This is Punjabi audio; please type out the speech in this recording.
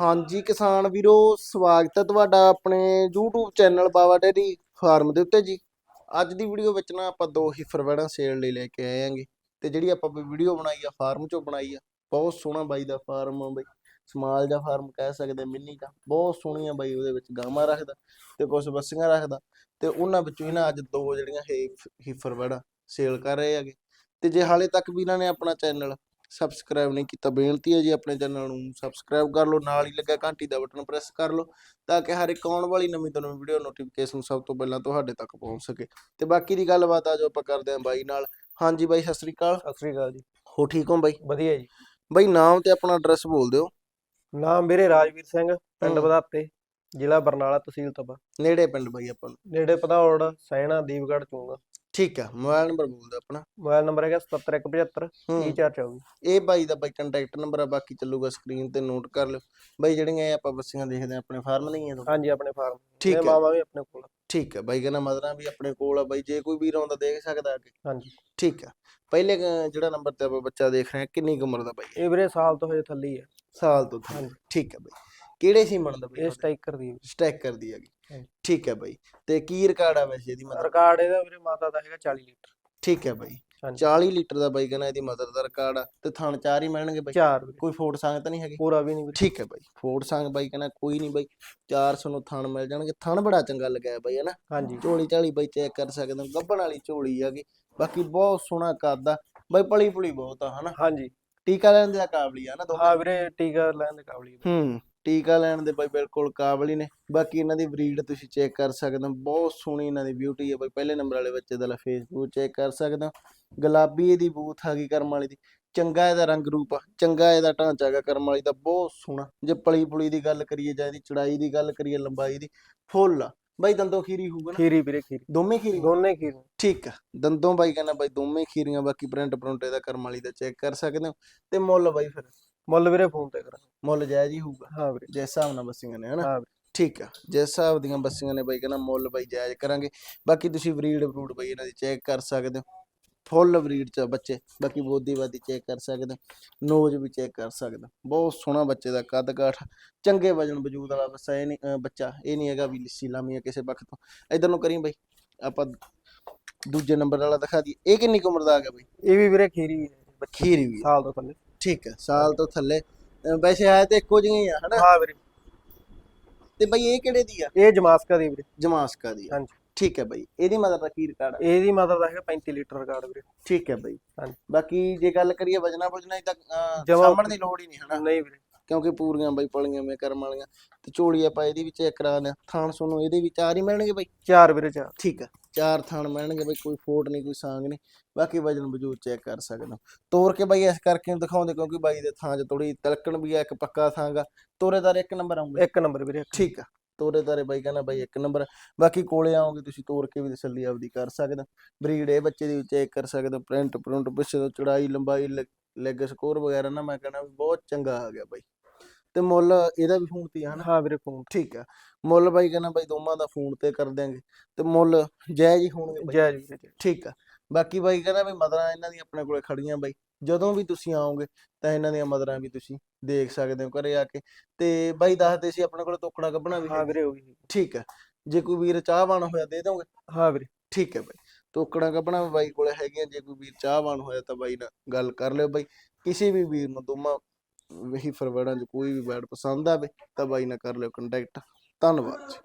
ਹਾਂਜੀ ਕਿਸਾਨ ਵੀਰੋ, ਸਵਾਗਤ ਹੈ ਤੁਹਾਡਾ ਆਪਣੇ YouTube channel Bawa dairy farm ਦੇ ਉੱਤੇ ਜੀ। ਅੱਜ ਦੀ ਵੀਡੀਓ ਵਿੱਚ ਨਾ ਆਪਾਂ ਦੋ ਹੀ ਫਰਵੜਾ ਸੇਲ ਲਈ ਲੈ ਕੇ ਆਏ ਆਂਗੇ ਤੇ ਜਿਹੜੀ ਆਪਾਂ ਵੀਡੀਓ ਬਣਾਈ ਆ, ਫਾਰਮ ਚੋਂ ਬਣਾਈ ਆ, ਬਹੁਤ ਸੋਹਣਾ ਬਾਈ ਦਾ ਫਾਰਮ ਆ ਬਾਈ। ਸਮਾਲ ਦਾ ਫਾਰਮ ਕਹਿ ਸਕਦੇ ਮਿੰਨੀ ਦਾ, ਬਹੁਤ ਸੋਹਣੀਆਂ ਬਾਈ ਉਹਦੇ ਵਿੱਚ ਗਾਵਾਂ ਰੱਖਦਾ ਤੇ ਕੁਝ ਬੱਸੀਆਂ ਰੱਖਦਾ ਤੇ ਉਹਨਾਂ ਵਿੱਚੋਂ ਹੀ ਨਾ ਅੱਜ ਦੋ ਜਿਹੜੀਆਂ ਹੀ ਫਰਵੜਾ ਸੇਲ ਕਰ ਰਹੇ ਹੈਗੇ। ਤੇ ਜੇ ਹਾਲੇ ਤੱਕ ਵੀ ਇਹਨਾਂ ਨੇ ਆਪਣਾ ਚੈਨਲ ਸਬਸਕ੍ਰਾਈਬ ਨਹੀਂ ਕੀਤਾ ਬੇਨਤੀ ਹੈ ਜੀ ਆਪਣੇ ਚੈਨਲ ਨੂੰ ਸਬਸਕ੍ਰਾਈਬ ਕਰ ਲਓ ਨਾਲ ਹੀ ਲੱਗਾ ਘੰਟੀ ਦਾ ਬਟਨ ਪ੍ਰੈਸ ਕਰ ਲਓ ਤਾਂ ਕਿ ਹਰ ਇੱਕ ਆਉਣ ਵਾਲੀ ਨਵੀਂ ਤੋਂ ਨਵੀਂ ਵੀਡੀਓ ਨੋਟੀਫਿਕੇਸ਼ਨ ਸਭ ਤੋਂ ਪਹਿਲਾਂ ਤੁਹਾਡੇ ਤੱਕ ਪਹੁੰਚ ਸਕੇ। ਤੇ ਬਾਕੀ ਦੀ ਗੱਲਬਾਤ ਆ ਜੋ ਆਪਾਂ ਕਰਦੇ ਆਂ ਬਾਈ ਨਾਲ। ਹਾਂਜੀ ਬਾਈ ਸਤਿ ਸ੍ਰੀ ਅਕਾਲ। ਸਤਿ ਸ੍ਰੀ ਅਕਾਲ ਜੀ। ਹੋ ਠੀਕ ਹੋ ਬਾਈ? ਵਧੀਆ ਜੀ। ਬਾਈ ਨਾਮ ਤੇ ਆਪਣਾ ਐਡਰੈਸ ਬੋਲ ਦਿਓ। ਨਾਮ ਮੇਰੇ ਰਾਜਵੀਰ ਸਿੰਘ ਪਿੰਡ। ਵਧਾਤੇ ਜ਼ਿਲ੍ਹਾ ਬਰਨਾਲਾ ਤਹਿਸੀਲ ਤਬਾ ਨੇੜੇ ਪਿੰਡ ਬਾਈ ਆਪਾਂ ਨੂੰ। ਨੇੜੇ ਪਧੌੜ ਸੈਣਾ ਦੀਪਗੜ੍ਹ ਚੂੰਗਾ। ਠੀਕ ਆ ਮੋਬਾਈਲ ਨੰਬਰ ਬੋਲ ਦਿਓ ਆਪਣਾ। ਮੋਬਾਈਲ ਨੰਬਰ ਹੈਗਾ 77175 ਹੂੰ। 3424 ਇਹ ਬਾਈ ਦਾ ਬਾਈ ਕੰਟੈਕਟ ਨੰਬਰ ਆ ਬਾਕੀ ਚੱਲੂਗਾ ਸਕਰੀਨ ਤੇ ਨੋਟ ਕਰ ਲਿਓ। ਬਾਈ ਜਿਹੜੀਆਂ ਇਹ ਆਪਾਂ ਬੱਸੀਆਂ ਦੇਖਦੇ ਆ ਆਪਣੇ ਫਾਰਮ ਦੀਆਂ ਤੋਂ? ਹਾਂਜੀ ਆਪਣੇ ਫਾਰਮ। ਠੀਕ ਹੈ। ਮਾਵਾ ਵੀ ਆਪਣੇ ਕੋਲ। ਠੀਕ ਆ ਬਾਈ ਕਹਿੰਦਾ ਮਦਰਾਂ ਵੀ ਆਪਣੇ ਕੋਲ ਆ ਬਾਈ ਜੇ ਕੋਈ ਵੀਰ ਆਉਂਦਾ ਦੇਖ ਸਕਦਾ ਅੱਗੇ। ਹਾਂਜੀ। ਠੀਕ ਆ ਪਹਿਲੇ ਅਹ, ਜਿਹੜਾ ਨੰਬਰ ਤੇ ਆਪਾਂ ਬੱਚਾ ਦੇਖ ਰਹੇ ਹਾਂ ਕਿੰਨੀ ਕੁ ਉਮਰ ਦਾ ਬਾਈ? ਇਹ ਵੀਰੇ ਸਾਲ ਤੋਂ ਹਜੇ ਥੱਲੇ ਹੀ ਹੈ ਸਾਲ ਤੋਂ ਥੱਲੇ। ਹਾਂਜੀ। ਠੀਕ ਹੈ ਬਾਈ। ਕਿਹੜੇ ਸੀਮਨ ਦਾ ਬਾਈ ਇਹ ਸਟ੍ਰਾਈਕਰ ਦੀ ਸਟੈਕਰ ਦੀ ਹੈਗੀ। ਠੀਕ ਹੈ ਬਾਈ। ਤੇ ਕੀ ਰਿਕਾਰਡ ਆ ਵੈਸੇ ਇਹਦੀ ਮਦਰ ਰਿਕਾਰਡ ਇਹਦਾ ਵੀਰੇ ਮਾਤਾ ਦਾ ਹੈਗਾ 40 ਲੀਟਰ। ਠੀਕ ਹੈ ਬਾਈ। ਹਾਂਜੀ। 40 ਲੀਟਰ ਦਾ ਬਾਈ ਕਹਿੰਦਾ ਇਹਦੀ ਮਦਰ ਦਾ ਰਿਕਾਰਡ ਆ। ਤੇ ਥਣ ਚਾਰ ਹੀ ਮਿਲਣਗੇ ਬਾਈ? ਚਾਰ ਕੋਈ ਫੋਟ ਸੰਗ ਤਾਂ ਨਹੀਂ ਹੈਗੀ? ਪੂਰਾ ਵੀ ਨਹੀਂ ਠੀਕ ਹੈ ਬਾਈ। ਫੋਟ ਸੰਗ ਬਾਈ ਕਹਿੰਦਾ ਕੋਈ ਨਹੀਂ ਬਾਈ। 400 ਨੂੰ ਥਣ ਮਿਲ ਜਾਣਗੇ। ਥਣ ਬੜਾ ਚੰਗਾ ਲੱਗਿਆ ਬਾਈ ਹਨਾ ਹਾਂਜੀ। ਝੋਲੀ ਝਾਲੀ ਬਾਈ ਚੈੱਕ ਕਰ ਸਕਦੇ ਹੋ। ਗੱਬਣ ਵਾਲੀ ਝੋਲੀ ਹੈਗੀ। ਬਾਕੀ ਬਹੁਤ ਸੋਹਣਾ ਕੱਦ ਆ। ਬਾਈ ਪਲੀ ਪੁਲੀ ਬਹੁਤ ਆ ਹਨਾ ਹਾਂਜੀ। ਟੀਕਾ ਲੈਣ ਦਾ ਕਾਬਲੀ ਆ ਨਾ ਦੋਵੇਂ? ਹਾਂ ਵੀਰੇ ਟੀਕਾ ਲੈਣ ਦੇ ਕਾਬਲੀ ਹੂੰ। ਟੀਕਾ ਲੈਣ ਦੇ ਬਾਈ ਬਿਲਕੁਲ ਕਾਬਲ ਹੀ ਨੇ। ਬਾਕੀ ਇਹਨਾਂ ਦੀ ਬਰੀਡ ਤੁਸੀਂ ਚੈੱਕ ਕਰ ਸਕਦੇ ਹੋ। ਬਹੁਤ ਸੋਹਣੀ ਇਹਨਾਂ ਦੀ ਬਿਊਟੀ ਹੈ ਬਾਈ। ਪਹਿਲੇ ਨੰਬਰ ਵਾਲੇ ਬੱਚੇ ਦਾ ਫੇਸਬੁੱਕ ਚੈੱਕ ਕਰ ਸਕਦੇ ਹੋ। ਗੁਲਾਬੀ ਇਹਦੀ ਬੂਥ ਆ ਗਈ ਕਰਮ ਵਾਲੀ ਦੀ। ਚੰਗਾ ਇਹਦਾ ਰੰਗ ਰੂਪ ਆ। ਚੰਗਾ ਇਹਦਾ ਢਾਂਚਾ ਹੈਗਾ ਕਰਮ ਵਾਲੀ ਦਾ। ਬਹੁਤ ਸੋਹਣਾ। ਜੇ ਪਲੀ ਪੁਲੀ ਦੀ ਗੱਲ ਕਰੀਏ ਜਾਂ ਇਹਦੀ ਚੜਾਈ ਦੀ ਗੱਲ ਕਰੀਏ ਲੰਬਾਈ ਦੀ ਫੁੱਲ ਆ। ਬਾਈ ਦੰਦੋਂ ਖੀਰੀ ਹੋਊਗਾ ਨਾ? ਖੀਰੀ ਵੀਰੇ ਖੀਰੀ। ਦੋਵੇਂ ਖੀਰੀ? ਦੋਨੇ ਖੀਰੀ। ਠੀਕ ਆ। ਦੰਦੋਂ ਬਾਈ ਕਹਿੰਦਾ ਬਾਈ ਦੋਵੇਂ ਖੀਰੀਆਂ ਬਾਕੀ ਪ੍ਰਿੰਟ ਪ੍ਰਿੰਟ ਇਹਦਾ ਕਰਮ ਵਾਲੀ ਦਾ ਚੈੱਕ ਕਰ ਸਕਦੇ ਹੋ। ਤੇ ਮੁੱਲ ਬਾਈ ਫਿਰ? ਮੁੱਲ ਵੀਰੇ ਫੋਨ ਤੇ ਕਰਾਂ ਮੁੱਲ ਜਾਇਜ਼ ਹੀ ਹੋਊਗਾ। ਹਾਂ ਵੀਰੇ। ਜਿਸ ਹਿਸਾਬ ਨਾਲ ਬੱਸੀਆਂ ਨੇ ਹਨਾ? ਹਾਂ ਵੀਰੇ। ਠੀਕ ਆ। ਜਿਸ ਹਿਸਾਬ ਦੀਆਂ ਬੱਸੀਆਂ ਨੇ ਬਾਈ ਕਹਿੰਦਾ ਮੁੱਲ ਬਾਈ ਜਾਇਜ਼ ਕਰਾਂਗੇ। ਬਾਕੀ ਤੁਸੀਂ ਬਰੀਡ ਬਰੂਡ ਬਾਈ ਇਹਨਾਂ ਦੀ ਚੈੱਕ ਕਰ ਸਕਦੇ ਹੋ। ਫੁੱਲ ਬਰੀਡ ਚ ਆ ਬੱਚੇ। ਬਾਕੀ ਬੋਦੀਵਾਦੀ ਚੈੱਕ ਕਰ ਸਕਦੇ ਹੋ। ਨੋਜ਼ ਵੀ ਚੈੱਕ ਕਰ ਸਕਦੇ ਹੋ। ਬਹੁਤ ਸੋਹਣਾ ਬੱਚੇ ਦਾ ਕੱਦ ਕਾਠ। ਚੰਗੇ ਵਜਨ ਵਜੂਦ ਵਾਲਾ ਬੱਚਾ ਇਹ ਨਹੀਂ ਅਹ ਬੱਚਾ। ਇਹ ਨਹੀਂ ਹੈਗਾ ਵੀ ਲਿੱਸੀ ਲਾਮੀ ਆ ਕਿਸੇ ਪੱਖ ਤੋਂ। ਇਧਰ ਨੂੰ ਕਰੀ ਬਾਈ। ਆਪਾਂ ਦੂਜੇ ਨੰਬਰ ਵਾਲਾ ਦਿਖਾ ਦਈਏ। ਇਹ ਕਿੰਨੀ ਕੁ ਉਮਰ ਦਾ ਆ ਗਿਆ ਬਾਈ? ਇਹ ਵੀ ਵੀਰੇ ਖੀਰੀ ਹੈ। ਖੀਰੀ ਵੀ ਆ। ਸਾਲ ਤੋਂ ਥੱਲੇ। ਠੀਕ ਹੈ ਸਾਲ ਤੋਂ ਥੱਲੇ। ਅਹ ਵੈਸੇ ਹੈ ਤੇ ਇੱਕੋ ਜਿਹੀਆਂ ਹੀ ਆ ਹਨਾ? ਹਾਂ ਵੀਰੇ। ਤੇ ਬਾਈ ਇਹ ਕਿਹੜੇ ਦੀ ਆ? ਇਹ ਜਮਾਸਕਾ ਦੀ ਵੀਰੇ। ਜਮਾਸਕਾ ਦੀ ਆ। ਹਾਂਜੀ। ਠੀਕ ਹੈ ਬਾਈ ਇਹਦੀ ਮਦਰ ਦਾ ਕੀ ਰਿਕਾਰਡ ਆ? ਇਹਦੀ ਮਾਤਾ ਦਾ ਹੈਗਾ 35 ਲੀਟਰ ਰਿਕਾਰਡ ਵੀਰੇ। ਠੀਕ ਹੈ ਬਾਈ। ਹਾਂਜੀ। ਬਾਕੀ ਜੇ ਗੱਲ ਕਰੀਏ ਵਜਣਾ ਦੀ ਤਾਂ ਅਹ, ਜਮਾਂ- ਸਾਂਭਣ ਦੀ ਲੋੜ ਹੀ ਨਹੀਂ ਹਨਾ? ਨਹੀਂ ਵੀਰੇ। ਕਿਉਂਕਿ ਪੂਰੀਆਂ ਬਾਈ ਪਲੀਆਂ ਮੇ ਕਰਮ ਵਾਲੀਆਂ ਤੇ ਝੋਲੀ ਆਪਾਂ ਇਹਦੀ ਵੀ ਚੈੱਕ ਕਰਾ ਦਿਆਂ। ਥਾਣ ਸੋਨੂੰ ਇਹਦੇ ਵੀ ਚਾਰ ਹੀ ਮਿਲਣਗੇ ਬਾਈ? ਚਾਰ ਵੀਰੇ ਚਾਰ। ਠੀਕ ਆ। ਚਾਰ ਥਾਣ ਮਿਲਣਗੇ ਬਾਈ ਕੋਈ ਫੋਟ ਨਹੀਂ ਕੋਈ ਸਾਂਗ ਨਹੀਂ। ਬਾਕੀ ਵਜਨ ਵਜੂਦ ਚੈੱਕ ਕਰ ਸਕਦੇ ਹੋ। ਤੋਰ ਕੇ ਬਾਈ ਇਸ ਕਰਕੇ ਨੀ ਦਿਖਾਉਂਦੇ ਕਿਉਂਕਿ ਬਾਈ ਦੇ ਥਾਂ 'ਚ ਥੋੜੀ ਤਿਲਕਣ ਵੀ ਆ ਇੱਕ ਪੱਕਾ ਥਾਂਗਾ ਤੋਰੇਦਾਰ ਇੱਕ ਨੰਬਰ ਆਉਂਗੇ ਇੱਕ ਨੰਬਰ ਵੀਰੇ ਠੀਕ ਆ। ਤੋਰੇਦਾਰੇ ਬਾਈ ਕਹਿੰਦਾ ਬਾਈ ਇੱਕ ਨੰਬਰ। ਬਾਕੀ ਕੋਲੇ ਆਓਗੇ ਤੁਸੀਂ ਤੋਰ ਕੇ ਵੀ ਤਸੱਲੀ ਆਪਦੀ ਕਰ ਸਕਦੇ ਹੋ। ਬਰੀਡ ਇਹ ਬੱਚੇ ਦੀ ਚੈੱਕ ਕਰ ਸਕਦੇ ਹੋ। ਪ੍ਰਿੰਟ ਪ੍ਰਿੰਟ ਪਿੱਛੇ ਤੋਂ ਚੜਾਈ ਲੰਬਾਈ ਲੈਗ ਸਕੋਰ ਵਗੈਰਾ ਨਾ ਮੈਂ ਕਹਿੰਦਾ ਬਹੁਤ ਚੰਗਾ ਆ ਗਿਆ ਬਾਈ। ਤੇ ਮੁੱਲ ਇਹਦਾ ਵੀ ਫੋਨ ਤੇ ਹੀ ਹਨਾ? ਹਾਂ ਵੀਰੇ ਫੋਨ ਠੀਕ ਆ। ਮੁੱਲ ਬਾਈ ਕਹਿੰਦਾ ਬਾਈ ਦੋਵਾਂ ਦਾ ਫੋਨ ਤੇ ਕਰ ਦਿਆਂਗੇ ਤੇ ਮੁੱਲ ਜਾਇਜ਼ ਹੀ ਹੋਣਗੇ ਬਾਈ। ਜੈ ਜੀ ਵੀਰੇ ਜੈ। ਠੀਕ ਆ। ਬਾਕੀ ਬਾਈ ਕਹਿੰਦਾ ਵੀ ਮਦਰਾਂ ਇਹਨਾਂ ਦੀਆਂ ਆਪਣੇ ਕੋਲੇ ਖੜੀਆਂ ਬਾਈ। ਜਦੋਂ ਵੀ ਤੁਸੀਂ ਆਓਗੇ ਤਾਂ ਇਹਨਾਂ ਦੀਆਂ ਮਦਰਾਂ ਵੀ ਤੁਸੀਂ ਦੇਖ ਸਕਦੇ ਹੋ ਘਰੇ ਆ ਕੇ। ਤੇ ਬਾਈ ਦੱਸਦੇ ਸੀ ਆਪਣੇ ਕੋਲੇ ਤੋਕੜਾ ਕੱਢਣਾ ਵੀ ਹਾਂ ਹੈ ਵੀਰੇ ਉਹੀ। ਠੀਕ ਆ। ਜੇ ਕੋਈ ਵੀਰ ਚਾਹਵਾਨ ਹੋਇਆ ਦੇ ਦੋਗੇ? ਹਾਂ ਵੀਰੇ। ਠੀਕ ਹੈ ਬਾਈ। ਤੋਕੜਾ ਕੱਢਣਾ ਬਾਈ ਕੋਲੇ ਹੈਗੀਆਂ ਜੇ ਕੋਈ ਵੀਰ ਚਾਹਵਾਨ ਹੋਇਆ ਤਾਂ ਬਾਈ ਨਾਲ ਗੱਲ ਕਰ ਲਿਓ ਬਾਈ। ਕਿਸੇ ਵੀ ਵੀਰ ਨੂੰ ਦੋਵਾਂ ਵਹੀ ਫਰਵੜਾਂ 'ਚ ਕੋਈ ਵੀ ਬੈਡ ਪਸੰਦ ਆਵੇ ਤਾਂ ਬਾਈ ਨਾਲ ਕਰ ਲਿਓ ਕੰਟੈਕਟ ਧੰਨਵਾਦ ਜੀ।